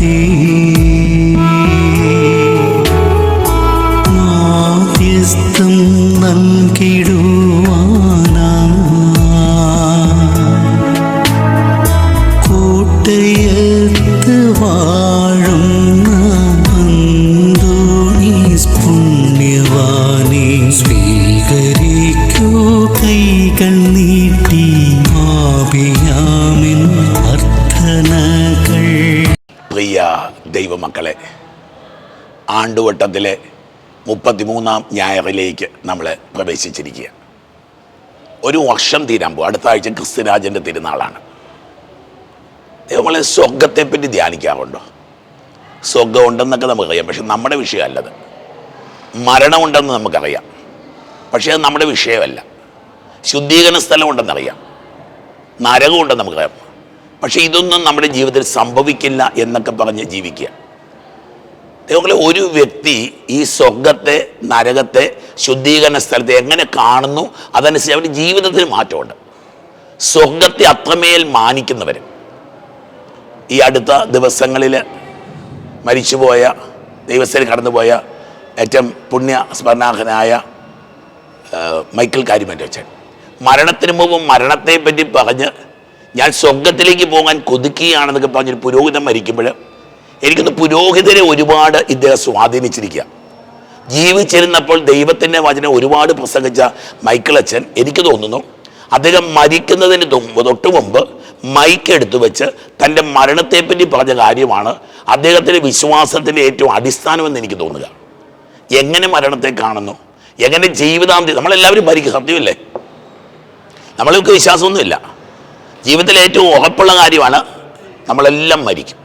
ഉപേക്ഷിക്കാതെ മാധ്യസ്ഥം നൽകിടുവാനാ. കോട്ടയത്ത് വാഴുന്ന അന്തോണീസ് പുണ്യവാനെ സ്വീകരിക്കൂ. കൈകൾ നീട്ടി ആപിയാമിൻ ദൈവമക്കളെ ആണ്ടുവട്ടത്തിലെ മുപ്പത്തിമൂന്നാം ഞായറിലേക്ക് നമ്മൾ പ്രവേശിച്ചിരിക്കുക ഒരു വർഷം തീരാൻ പോകും അടുത്ത ആഴ്ച ക്രിസ്തുരാജന്റെ തിരുനാളാണ്. നമ്മളെ സ്വർഗത്തെപ്പറ്റി ധ്യാനിക്കാറുണ്ടോ? സ്വർഗം ഉണ്ടെന്നൊക്കെ നമുക്കറിയാം പക്ഷെ നമ്മുടെ വിഷയമല്ലത്. മരണമുണ്ടെന്ന് നമുക്കറിയാം പക്ഷേ അത് നമ്മുടെ വിഷയമല്ല. ശുദ്ധീകരണ സ്ഥലമുണ്ടെന്നറിയാം. നരകമുണ്ടെന്ന് നമുക്കറിയാം. പക്ഷേ ഇതൊന്നും നമ്മുടെ ജീവിതത്തിൽ സംഭവിക്കില്ല എന്നൊക്കെ പറഞ്ഞ് ജീവിക്കുക. ദൈവങ്ങളെ ഒരു വ്യക്തി ഈ സ്വർഗത്തെ നരകത്തെ ശുദ്ധീകരണ സ്ഥലത്തെ എങ്ങനെ കാണുന്നു അതനുസരിച്ച് അവന്റെ ജീവിതത്തിന് മാറ്റമുണ്ട്. സ്വർഗത്തെ അത്രമേൽ മാനിക്കുന്നവർ. ഈ അടുത്ത ദിവസങ്ങളിൽ മരിച്ചുപോയ ദൈവസ്ഥയിൽ കടന്നുപോയ ഏറ്റവും പുണ്യ സ്മരണാഹനായ മൈക്കിൾ കാരിമന്റെ അച്ഛൻ മരണത്തിന് മുമ്പ് മരണത്തെ പറ്റി പറഞ്ഞ് ഞാൻ സ്വർഗത്തിലേക്ക് പോകാൻ കൊതുക്കുകയാണെന്നൊക്കെ പറഞ്ഞൊരു പുരോഹിതൻ മരിക്കുമ്പോൾ എനിക്കൊന്ന് പുരോഹിതരെ ഒരുപാട് ഇദ്ദേഹം സ്വാധീനിച്ചിരിക്കുക. ജീവിച്ചിരുന്നപ്പോൾ ദൈവത്തിന്റെ വചനം ഒരുപാട് പ്രസംഗിച്ച മൈക്കിൾ അച്ഛൻ എനിക്ക് തോന്നുന്നു അദ്ദേഹം മരിക്കുന്നതിന് തൊട്ട് മുമ്പ് മൈക്ക് എടുത്തു വെച്ച് തന്റെ മരണത്തെപ്പറ്റി പറഞ്ഞ കാര്യമാണ് അദ്ദേഹത്തിന്റെ വിശ്വാസത്തിന്റെ ഏറ്റവും അടിസ്ഥാനമെന്ന് എനിക്ക് തോന്നുക. എങ്ങനെ മരണത്തെ കാണുന്നു? എങ്ങനെ ജീവിതാന്തി നമ്മളെല്ലാവരും മരിക്കും സത്യമല്ലേ? നമ്മൾക്ക് വിശ്വാസമൊന്നുമില്ല. ജീവിതത്തിൽ ഏറ്റവും ഉറപ്പുള്ള കാര്യമാണ് നമ്മളെല്ലാം മരിക്കും.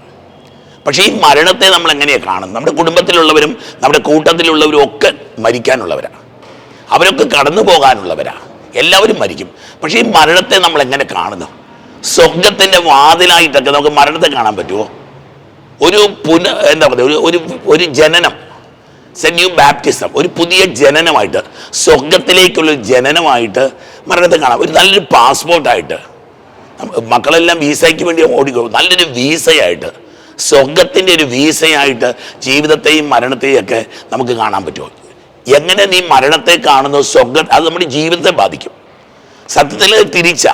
പക്ഷേ ഈ മരണത്തെ നമ്മൾ എങ്ങനെയാണ് കാണുന്നത്? നമ്മുടെ കുടുംബത്തിലുള്ളവരും നമ്മുടെ കൂട്ടത്തിലുള്ളവരും ഒക്കെ മരിക്കാനുള്ളവരാണ്. അവരൊക്കെ കടന്നു പോകാനുള്ളവരാണ്. എല്ലാവരും മരിക്കും. പക്ഷേ ഈ മരണത്തെ നമ്മൾ എങ്ങനെ കാണുന്നു? സ്വർഗത്തിന്റെ വാതിലായിട്ടൊക്കെ നമുക്ക് മരണത്തെ കാണാൻ പറ്റുമോ? ഒരു പുന എന്താ പറയുക ഒരു ഒരു ഒരു ജനനം. സെൻ ന്യൂ ബാപ്റ്റിസം ഒരു പുതിയ ജനനമായിട്ട് സ്വർഗത്തിലേക്കുള്ള ജനനമായിട്ട് മരണത്തെ കാണാം. ഒരു നല്ലൊരു പാസ്പോർട്ടായിട്ട് മക്കളെല്ലാം വീസയ്ക്ക് വേണ്ടി ഓടിക്കും. നല്ലൊരു വീസയായിട്ട് സ്വർഗത്തിന്റെ ഒരു വീസയായിട്ട് ജീവിതത്തെയും മരണത്തെയും ഒക്കെ നമുക്ക് കാണാൻ പറ്റുമോ? എങ്ങനെ നീ മരണത്തെ കാണുന്നു സ്വർഗ അത് നമ്മുടെ ജീവിതത്തെ ബാധിക്കും. സത്യത്തിൽ തിരിച്ച.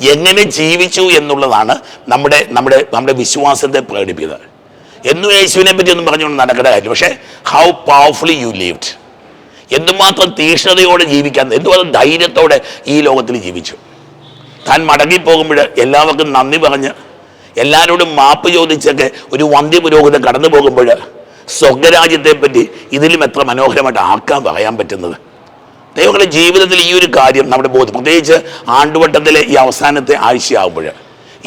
എങ്ങനെ ജീവിച്ചു എന്നുള്ളതാണ് നമ്മുടെ നമ്മുടെ നമ്മുടെ വിശ്വാസത്തെ പ്രകടിപ്പിക്കുന്നത്. എന്നും യേശുവിനെ പറ്റി ഒന്നും പറഞ്ഞുകൊണ്ട് നടക്കേണ്ട കാര്യം പക്ഷേ ഹൗ പവർഫുള്ളി യു ലിവ്ഡ് എന്തുമാത്രം തീക്ഷ്ണതയോടെ ജീവിക്കാൻ എന്തുമാത്രം ധൈര്യത്തോടെ ഈ ലോകത്തിൽ ജീവിച്ചു. താൻ മടങ്ങിപ്പോകുമ്പോൾ എല്ലാവർക്കും നന്ദി പറഞ്ഞ് എല്ലാവരോടും മാപ്പ് ചോദിച്ചൊക്കെ ഒരു വന്ധ്യ പുരോഹിതം കടന്നു പോകുമ്പോൾ സ്വർഗരാജ്യത്തെ പറ്റി ഇതിലും എത്ര മനോഹരമായിട്ട് ആക്കാൻ പറയാൻ പറ്റുന്നത്? ദൈവങ്ങളുടെ ജീവിതത്തിൽ ഈ ഒരു കാര്യം നമ്മുടെ ബോധം പ്രത്യേകിച്ച് ആണ്ടുവട്ടത്തിലെ ഈ അവസാനത്തെ ആഴ്ചയാകുമ്പോൾ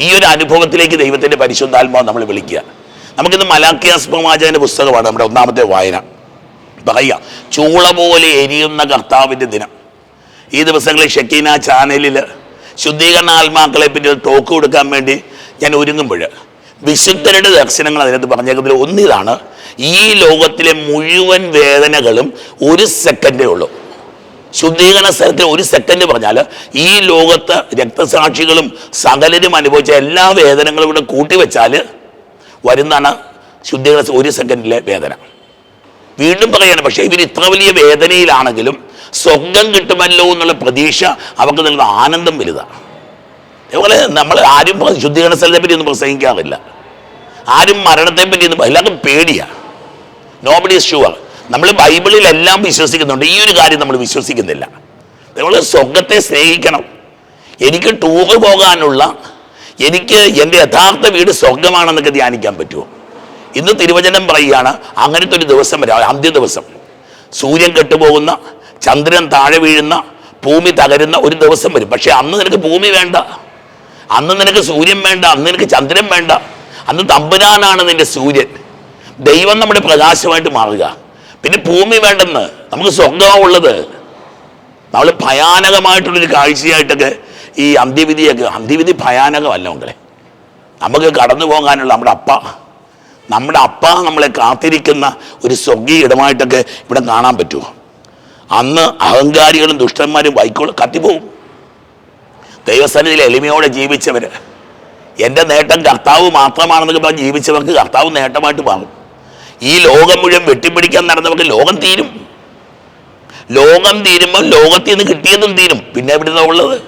ഈ ഒരു അനുഭവത്തിലേക്ക് ദൈവത്തിന്റെ പരിശുദ്ധാത്മാവ് നമ്മൾ വിളിക്കുക. നമുക്കിന്ന് മലാക്കിയാസ് പ്രവാചകന്റെ പുസ്തകമാണ് നമ്മുടെ ഒന്നാമത്തെ വായന. പറയുക ചൂള പോലെ എരിയുന്ന കർത്താവിന്റെ ദിനം. ഈ ദിവസങ്ങളിൽ ഷക്കീന ചാനലിൽ ശുദ്ധീകരണ ആത്മാക്കളെ ഒരു ടോക്ക് കൊടുക്കാൻ വേണ്ടി ഞാൻ ഒരുങ്ങുമ്പോൾ വിശുദ്ധരുടെ ദർശനങ്ങൾ അതിനകത്ത് പറഞ്ഞേക്കുന്നതിൽ ഒന്നിതാണ് ഈ ലോകത്തിലെ മുഴുവൻ വേദനകളും ഒരു സെക്കൻഡേ ഉള്ളൂ. ശുദ്ധീകരണ സ്ഥലത്തിൽ ഒരു സെക്കൻഡ് പറഞ്ഞാൽ ഈ ലോകത്ത് രക്തസാക്ഷികളും സകലരും അനുഭവിച്ച എല്ലാ വേദനകളും കൂടെ കൂട്ടിവെച്ചാൽ വരുന്നതാണ് ശുദ്ധീകരണ ഒരു സെക്കൻഡിലെ വേദന. വീണ്ടും പറയാണ് പക്ഷേ ഇവർ ഇത്ര വലിയ വേദനയിലാണെങ്കിലും സ്വർഗം കിട്ടുമല്ലോ എന്നുള്ള പ്രതീക്ഷ അവർക്ക് നൽകുന്ന ആനന്ദം വലുതാണ്. അതുപോലെ നമ്മൾ ആരും ശുദ്ധീകരണ സ്ഥലത്തെ പറ്റി ഒന്നും പ്രസംഗിക്കാറില്ല. ആരും മരണത്തെ പറ്റി ഒന്നും എല്ലാവർക്കും പേടിയാണ് നോബഡി ഈസ് ഷുവർ നമ്മൾ ബൈബിളിലെല്ലാം വിശ്വസിക്കുന്നുണ്ട്. ഈ ഒരു കാര്യം നമ്മൾ വിശ്വസിക്കുന്നില്ല. നമ്മൾ സ്വർഗത്തെ സ്നേഹിക്കണം. എനിക്ക് ടൂർ പോകാനുള്ള എനിക്ക് എന്റെ യഥാർത്ഥ വീട് സ്വർഗമാണെന്നൊക്കെ ധ്യാനിക്കാൻ പറ്റുമോ? ഇന്ന് തിരുവചനം പറയുകയാണ് അങ്ങനത്തെ ഒരു ദിവസം വരാം അന്ത്യ ദിവസം. സൂര്യൻ കെട്ടുപോകുന്ന ചന്ദ്രൻ താഴെ വീഴുന്ന ഭൂമി തകരുന്ന ഒരു ദിവസം വരും. പക്ഷേ അന്ന് നിനക്ക് ഭൂമി വേണ്ട. അന്ന് നിനക്ക് സൂര്യൻ വേണ്ട. അന്ന് നിനക്ക് ചന്ദ്രൻ വേണ്ട. അന്ന് തമ്പുരാനാണ് നിന്റെ സൂര്യൻ. ദൈവം നമ്മുടെ പ്രകാശമായിട്ട് മാറുക. പിന്നെ ഭൂമി വേണ്ടെന്ന് നമുക്ക് സ്വർഗമുള്ളത് നമ്മൾ ഭയാനകമായിട്ടുള്ളൊരു കാഴ്ചയായിട്ടൊക്കെ ഈ അന്ത്യവിധിയൊക്കെ അന്ത്യവിധി ഭയാനകമല്ല മക്കളെ. നമുക്ക് കടന്നു പോകാനുള്ള നമ്മുടെ അപ്പ നമ്മുടെ അപ്പ നമ്മളെ കാത്തിരിക്കുന്ന ഒരു സ്വർഗീയ ഇടമായിട്ടൊക്കെ ഇവിടെ കാണാൻ പറ്റുമോ? അന്ന് അഹങ്കാരികളും ദുഷ്ടന്മാരും വൈക്കോളും കത്തിപ്പോവും. ദൈവസന്നിധിയിൽ എളിമയോടെ ജീവിച്ചവർ എന്റെ നേട്ടം കർത്താവ് മാത്രമാണെന്നൊക്കെ പറഞ്ഞ് ജീവിച്ചവർക്ക് കർത്താവ് നേട്ടമായിട്ട് മാറും. ഈ ലോകം മുഴുവൻ വെട്ടിപ്പിടിക്കാൻ നടന്നവർക്ക് ലോകം തീരും. ലോകം തീരുമ്പോൾ ലോകത്തിൽ നിന്ന് കിട്ടിയതും തീരും. പിന്നെ എവിടുന്ന ഉള്ളത്?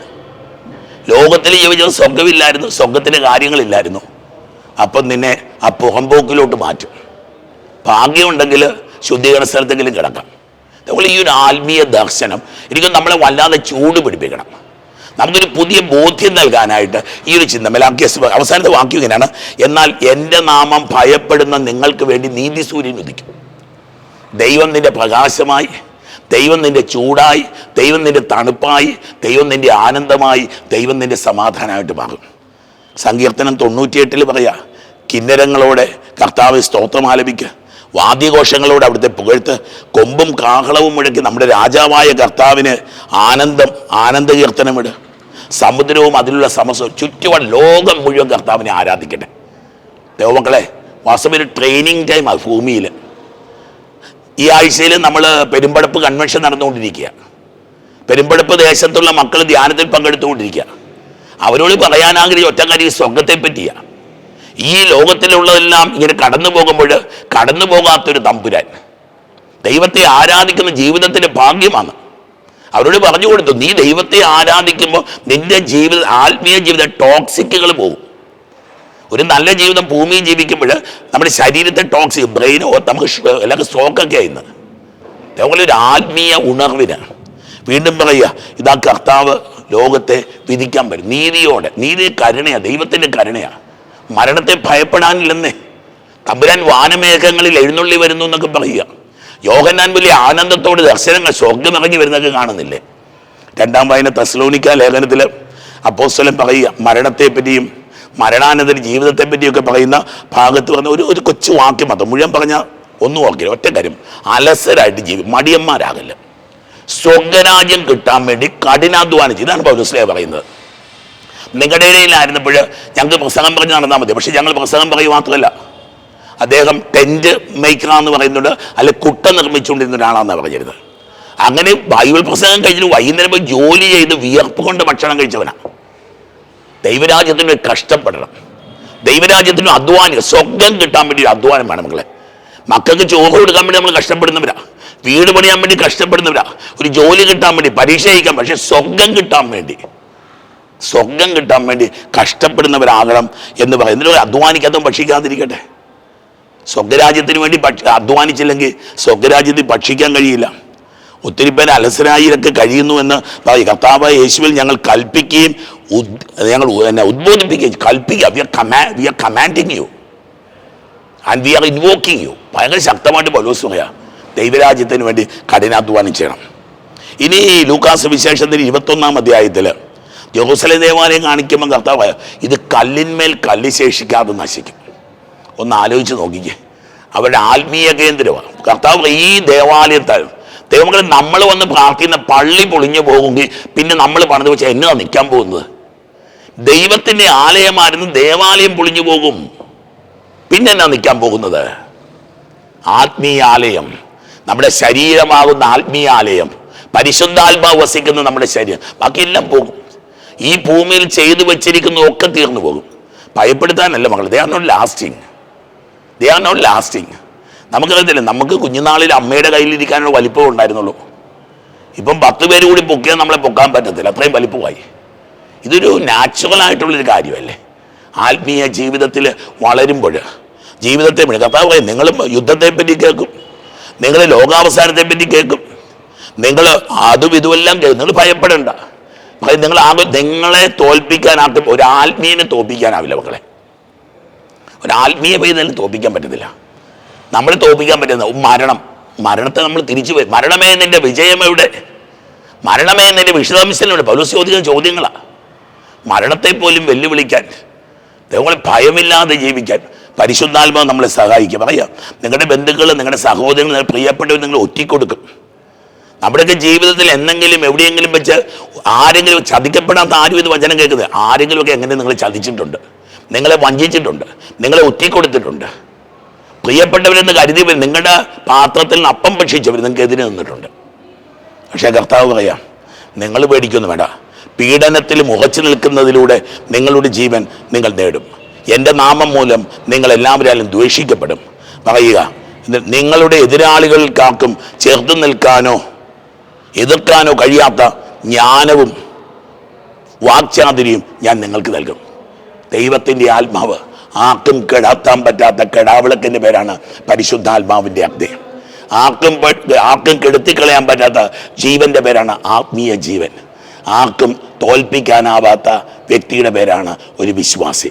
ലോകത്തിൽ ജീവിച്ചത് സ്വർഗമില്ലായിരുന്നു സ്വർഗത്തിന്റെ കാര്യങ്ങളില്ലായിരുന്നു. അപ്പം നിന്നെ ആ പുറമ്പോക്കിലോട്ട് മാറ്റും. ഭാഗ്യമുണ്ടെങ്കിൽ ശുദ്ധീകരണ സ്ഥലത്തെങ്കിലും കിടക്കാം. അതുപോലെ ഈ ഒരു ആത്മീയ ദർശനം എനിക്ക് നമ്മളെ വല്ലാതെ ചൂട് പിടിപ്പിക്കണം. നമുക്കൊരു പുതിയ ബോധ്യം നൽകാനായിട്ട് ഈ ഒരു ചിന്ത. മെലാക്കിയ അവസാനത്തെ വാക്യം ഇങ്ങനെയാണ്. എന്നാൽ എന്റെ നാമം ഭയപ്പെടുന്ന നിങ്ങൾക്ക് വേണ്ടി നീതി സൂര്യൻ ഉദിക്കും. ദൈവം നിന്റെ പ്രകാശമായി ദൈവം നിന്റെ ചൂടായി ദൈവം നിന്റെ തണുപ്പായി ദൈവം നിന്റെ ആനന്ദമായി ദൈവം നിന്റെ സമാധാനമായിട്ട് മാറും. സങ്കീർത്തനം തൊണ്ണൂറ്റിയെട്ടിൽ പറയാ കിന്നരങ്ങളോടെ കർത്താവ് സ്തോത്രം ആലപിക്കുക. വാദ്യഘോഷങ്ങളോട് അവിടുത്തെ പുകഴ്ത്ത് കൊമ്പും കാഹളവും മുഴക്കി നമ്മുടെ രാജാവായ കർത്താവിന് ആനന്ദം ആനന്ദ കീർത്തനമിട് സമുദ്രവും അതിലുള്ള സമസവും ചുറ്റുപാട് ലോകം മുഴുവൻ കർത്താവിനെ ആരാധിക്കട്ടെ. ദേവമക്കളെ വാസ്തവം ഒരു ട്രെയിനിങ് ടൈമാണ് ഭൂമിയിൽ. ഈ ആഴ്ചയിൽ നമ്മൾ പെരുമ്പടപ്പ് കൺവെൻഷൻ നടന്നുകൊണ്ടിരിക്കുക. പെരുമ്പടപ്പ് ദേശത്തുള്ള മക്കൾ ധ്യാനത്തിൽ പങ്കെടുത്തുകൊണ്ടിരിക്കുക. അവരോട് പറയാനാഗ്രഹിച്ച ആഗ്രഹിച്ച ഒറ്റ കാര്യം സ്വർഗത്തെ പറ്റിയാണ് ഈ ലോകത്തിലുള്ളതെല്ലാം ഇങ്ങനെ കടന്നു പോകുമ്പോൾ കടന്നു പോകാത്തൊരു തമ്പുരാൻ. ദൈവത്തെ ആരാധിക്കുന്ന ജീവിതത്തിന്റെ ഭാഗ്യമാണ്. അവരോട് പറഞ്ഞു കൊടുത്തു നീ ദൈവത്തെ ആരാധിക്കുമ്പോൾ നിന്റെ ജീവിത ആത്മീയ ജീവിത ടോക്സിക്കുകൾ പോകും ഒരു നല്ല ജീവിതം ഭൂമിയിൽ ജീവിക്കുമ്പോൾ നമ്മുടെ ശരീരത്തെ ടോക്സിക് ബ്രെയിനോ നമുക്ക് അല്ലെങ്കിൽ സ്ട്രോക്കൊക്കെ ആയിരുന്നു. അതുപോലെ ഒരു ആത്മീയ ഉണർവിന് വീണ്ടും പറയുക ഇതാ കർത്താവ് ലോകത്തെ വിധിക്കാൻ വരും. നീതിയോടെ നീതി കരുണയാണ് ദൈവത്തിന്റെ കരുണയാണ് മരണത്തെ ഭയപ്പെടാനില്ലെന്ന്. തമ്പുരാൻ വാനമേഘങ്ങളിൽ എഴുന്നള്ളി വരുന്നു എന്നൊക്കെ പറയുക. യോഹന്നാൻ വലിയ ആനന്ദത്തോട് ദർശനങ്ങൾ സ്വർഗം ഇറങ്ങി വരുന്നതൊക്കെ കാണുന്നില്ലേ? രണ്ടാം വായന തസ്ലോണിക്ക ലേഖനത്തിൽ അപ്പോസ്തലൻ പറയുക മരണത്തെപ്പറ്റിയും മരണാനന്തര ജീവിതത്തെ പറ്റിയൊക്കെ പറയുന്ന ഭാഗത്ത് പറഞ്ഞ ഒരു ഒരു കൊച്ചു വാക്യം മാത്രം മുഴുവൻ പറഞ്ഞ ഒന്നും ഓർക്കില്ല ഒറ്റ കാര്യം. അലസരായിട്ട് ജീവി മടിയന്മാരാകല്ല. സ്വർഗരാജ്യം കിട്ടാൻ വേണ്ടി കഠിനാധ്വാനിച്ചു ഇതാണ് പൗരസ്ലേ പറയുന്നത്. നിങ്ങളുടെ ഇടയിലായിരുന്നപ്പോൾ ഞങ്ങൾ പ്രസംഗം പറഞ്ഞ് നടന്നാൽ മതി. പക്ഷെ ഞങ്ങൾ പ്രസംഗം പറയും മാത്രമല്ല. അദ്ദേഹം ടെന്റ് മേക്കർ എന്ന് പറയുന്നുണ്ട്. അല്ലെ കുട്ട നിർമ്മിച്ചുകൊണ്ടിരുന്ന ഒരാളാണെന്ന് പറഞ്ഞിരുന്നത്. അങ്ങനെ ബൈബിൾ പ്രസംഗം കഴിഞ്ഞിട്ട് വൈകുന്നേരം പോയി ജോലി ചെയ്ത് വിയർപ്പ് കൊണ്ട് ഭക്ഷണം കഴിച്ചവനാണ് ദൈവരാജ്യത്തിന് കഷ്ടപ്പെടണം. ദൈവരാജ്യത്തിന് അധ്വാനം സ്വർഗം കിട്ടാൻ വേണ്ടി ഒരു അധ്വാനം വേണം മക്കളെ. മക്കൾക്ക് ചോറ് കൊടുക്കാൻ വേണ്ടി നമ്മൾ കഷ്ടപ്പെടുന്നവരാ. വീട് പണിയാൻ വേണ്ടി കഷ്ടപ്പെടുന്നവരാ. ഒരു ജോലി കിട്ടാൻ വേണ്ടി പരീക്ഷ ജയിക്കാൻ പക്ഷെ സ്വർഗം കിട്ടാൻ വേണ്ടി. സ്വർഗം കിട്ടാൻ വേണ്ടി കഷ്ടപ്പെടുന്നവരാകണം എന്ന് പറയുന്നത് അധ്വാനിക്കാത്തവൻ ഭക്ഷിക്കാതിരിക്കട്ടെ. സ്വർഗരാജ്യത്തിന് വേണ്ടി ഭക്ഷ അധ്വാനിച്ചില്ലെങ്കിൽ സ്വർഗരാജ്യത്തിൽ ഭക്ഷിക്കാൻ കഴിയില്ല. ഒത്തിരി പേര് അലസരായിരൊക്കെ കഴിയുന്നു എന്ന് കർത്താവ് യേശുവിൽ ഞങ്ങൾ കൽപ്പിക്കുകയും ഞങ്ങൾ എന്നെ ഉദ്ബോധിപ്പിക്കുകയും കൽപ്പിക്കുക. വി ആർ കമാ we are commanding you and we are invoking you ഭയങ്കര ശക്തമായിട്ട് പലോസ് പറയാം ദൈവരാജ്യത്തിന് വേണ്ടി കഠിനാധ്വാനം ചെയ്യണം ഇനി ലൂക്കാസ് വിശേഷത്തിന് ഇരുപത്തൊന്നാം അധ്യായത്തിൽ ജെറൂസലേം ദേവാലയം കാണിക്കുമ്പോൾ കർത്താവ് ഇത് കല്ലിന്മേൽ കല്ല് ശേഷിക്കാതെ നശിക്കും. ഒന്ന് ആലോചിച്ച് നോക്കിക്കേ. അവരുടെ ആത്മീയ കേന്ദ്രമാണ്. കർത്താവ് ഈ ദേവാലയത്തെ ദൈവങ്ങളെ നമ്മൾ വന്ന് പ്രാർത്ഥിക്കുന്ന പള്ളി പൊളിഞ്ഞു പോകുമെങ്കിൽ പിന്നെ നമ്മൾ പണിത് വെച്ചാൽ എന്നതാ നിൽക്കാൻ പോകുന്നത്? ദൈവത്തിന്റെ ആലയമായിരുന്നു ദേവാലയം പൊളിഞ്ഞു പോകും. പിന്നെ എന്നാ നിൽക്കാൻ പോകുന്നത്? ആത്മീയാലയം നമ്മുടെ ശരീരമാകുന്ന ആത്മീയാലയം പരിശുദ്ധാത്മാവ് വസിക്കുന്ന നമ്മുടെ ശരീരം. ബാക്കിയെല്ലാം പോകും. ഈ ഭൂമിയിൽ ചെയ്തു വെച്ചിരിക്കുന്ന ഒക്കെ തീർന്നു പോകും. ഭയപ്പെടുത്താനല്ല മകൾ they are not lasting they are not lasting നമുക്കറിയത്തില്ല നമുക്ക് കുഞ്ഞുനാളിൽ അമ്മയുടെ കയ്യിലിരിക്കാനുള്ള വലിപ്പം ഉണ്ടായിരുന്നുള്ളൂ. ഇപ്പം പത്ത് പേര് കൂടി പൊക്കിയാൽ നമ്മളെ പൊക്കാൻ പറ്റത്തില്ല. അത്രയും വലിപ്പമായി. ഇതൊരു നാച്ചുറലായിട്ടുള്ളൊരു കാര്യമല്ലേ? ആത്മീയ ജീവിതത്തിൽ വളരുമ്പോൾ ജീവിതത്തെ പറ്റി കഥാ പറയും നിങ്ങൾ യുദ്ധത്തെ പറ്റി കേൾക്കും. നിങ്ങൾ ലോകാവസാനത്തെ പറ്റി കേൾക്കും. നിങ്ങൾ അതും ഇതുമെല്ലാം കേൾക്കും. നിങ്ങൾ ഭയപ്പെടേണ്ട. നിങ്ങൾ നിങ്ങളെ തോൽപ്പിക്കാനാകും ഒരു ആത്മീയനെ തോൽപ്പിക്കാനാവില്ല മക്കളെ. ഒരു ആത്മീയ പൈതലിനെ തോൽപ്പിക്കാൻ പറ്റത്തില്ല. നമ്മൾ തോൽപ്പിക്കാൻ പറ്റുന്ന മരണം. മരണത്തെ നമ്മൾ തിരിച്ചു മരണമേ നിന്റെ വിജയം എവിടെ? മരണമേ നിന്റെ വിശദാംശങ്ങളുണ്ട് പൗലോസ് ചോദിക്കുന്ന ചോദ്യങ്ങളാണ് മരണത്തെ പോലും വെല്ലുവിളിക്കാൻ ദൈവങ്ങളെ ഭയമില്ലാതെ ജീവിക്കാൻ പരിശുദ്ധാത്മാവ് നമ്മളെ സഹായിക്കും. പറയാം നിങ്ങളുടെ ബന്ധുക്കൾ നിങ്ങളുടെ സഹോദരങ്ങൾ നിങ്ങളുടെ പ്രിയപ്പെട്ടവർ നിങ്ങൾ ഒറ്റിക്കൊടുക്കും. നമ്മുടെയൊക്കെ ജീവിതത്തിൽ എന്തെങ്കിലും എവിടെയെങ്കിലും വെച്ച് ആരെങ്കിലും ചതിക്കപ്പെടാത്ത ആരും ഇത് വചനം കേൾക്കുന്നത്. ആരെങ്കിലുമൊക്കെ എങ്ങനെ നിങ്ങൾ ചതിച്ചിട്ടുണ്ട്? നിങ്ങളെ വഞ്ചിച്ചിട്ടുണ്ട്. നിങ്ങളെ ഒറ്റിക്കൊടുത്തിട്ടുണ്ട് പ്രിയപ്പെട്ടവരെന്ന് കരുതി നിങ്ങളുടെ പാത്രത്തിൽ നിന്ന് അപ്പം ഭക്ഷിച്ചവർ നിങ്ങൾക്ക് എതിരെ നിന്നിട്ടുണ്ട്. പക്ഷേ കർത്താവ് പറയാം നിങ്ങൾ പേടിക്കൊന്നും വേണ്ട. പീഡനത്തിൽ മുഖച്ചു നിൽക്കുന്നതിലൂടെ നിങ്ങളുടെ ജീവൻ നിങ്ങൾ നേടും. എന്റെ നാമം മൂലം നിങ്ങൾ എല്ലാവരാലും ദ്വേഷിക്കപ്പെടും. പറയുക നിങ്ങളുടെ എതിരാളികൾക്കാർക്കും ചേർത്ത് നിൽക്കാനോ എതിർക്കാനോ കഴിയാത്ത ജ്ഞാനവും വാക്ചാതിരിയും ഞാൻ നിങ്ങൾക്ക് നൽകും. ദൈവത്തിന്റെ ആത്മാവ് ആർക്കും കെടാത്താൻ പറ്റാത്ത കെടാവിളക്കിന്റെ പേരാണ് പരിശുദ്ധാത്മാവിന്റെ അഗ്നി ആർക്കും ആർക്കും കെടുത്തിക്കളയാൻ പറ്റാത്ത ജീവന്റെ പേരാണ് ആത്മീയ ജീവൻ. ആർക്കും തോൽപ്പിക്കാനാവാത്ത വ്യക്തിയുടെ പേരാണ് ഒരു വിശ്വാസി.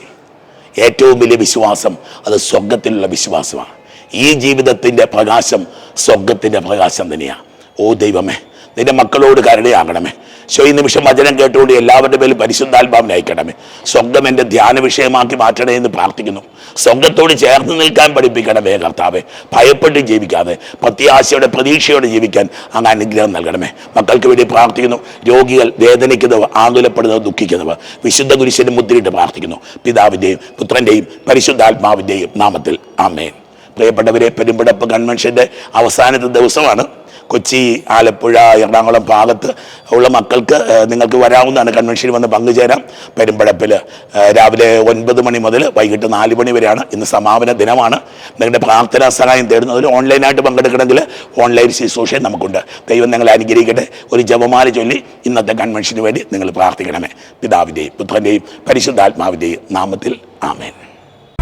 ഏറ്റവും വലിയ വിശ്വാസം അത് സ്വർഗത്തിലുള്ള വിശ്വാസമാണ്. ഈ ജീവിതത്തിന്റെ പ്രകാശം സ്വർഗത്തിന്റെ പ്രകാശം തന്നെയാണ്. ഓ ദൈവമേ നിന്റെ മക്കളോട് കരുണയാകണമേ ശോ ഈ നിമിഷം വചനം കേട്ടുകൊണ്ട് എല്ലാവരുടെ പേരിൽ പരിശുദ്ധാത്മാവിനെ അയക്കണമേ. സ്വർഗം എന്റെ ധ്യാന വിഷയമാക്കി മാറ്റണേ എന്ന് പ്രാർത്ഥിക്കുന്നു. സ്വർഗത്തോട് ചേർന്ന് നിൽക്കാൻ പഠിപ്പിക്കണമേ കർത്താവെ. ഭയപ്പെട്ട് ജീവിക്കാതെ പ്രത്യാശയോടെ പ്രതീക്ഷയോടെ ജീവിക്കാൻ അങ്ങ് അനുഗ്രഹം നൽകണമേ. മക്കൾക്ക് വേണ്ടി പ്രാർത്ഥിക്കുന്നു. രോഗികൾ വേദനിക്കുന്നവർ ആകുലപ്പെടുന്നവർ ദുഃഖിക്കുന്നവർ വിശുദ്ധ ഗുരുശനും മുദ്രയിട്ട് പ്രാർത്ഥിക്കുന്നു. പിതാവിന്റെയും പുത്രന്റെയും പരിശുദ്ധാത്മാവിന്റെയും നാമത്തിൽ. ആമേൻ. പ്രിയപ്പെട്ടവരെ പെരുമ്പടപ്പ് കൺവെൻഷന്റെ അവസാനത്തെ ദിവസമാണ് കൊച്ചി ആലപ്പുഴ എറണാകുളം ഭാഗത്ത് ഉള്ള മക്കൾക്ക് നിങ്ങൾക്ക് വരാവുന്നതാണ്. കൺവെൻഷനിൽ വന്ന് പങ്കുചേരാം. പെരുമ്പടപ്പിൽ രാവിലെ ഒൻപത് മണി മുതൽ വൈകിട്ട് നാല് മണി വരെയാണ് ഇന്ന് സമാപന ദിനമാണ്. നിങ്ങളുടെ പ്രാർത്ഥനാ സഹായം തേടുന്നതിൽ ഓൺലൈനായിട്ട് പങ്കെടുക്കണമെങ്കിൽ ഓൺലൈൻ ശുശ്രൂഷ നമുക്കുണ്ട്. ദൈവം നിങ്ങളെ അനുഗ്രഹിക്കട്ടെ. ഒരു ജപമാല ചൊല്ലി ഇന്നത്തെ കൺവെൻഷന് വേണ്ടി നിങ്ങൾ പ്രാർത്ഥിക്കണമേ. പിതാവിന്റെയും പുത്രന്റെയും പരിശുദ്ധാത്മാവിന്റെയും നാമത്തിൽ ആമേൻ.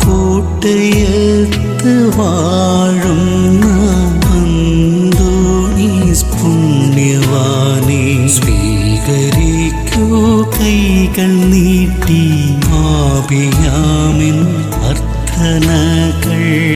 കൂട്ടയത്ത് ഭഗവാനെ സ്വീകരിക്കൂ കൈകൾ നീട്ടി ആപിയാമിൻ അർത്ഥനകൾ.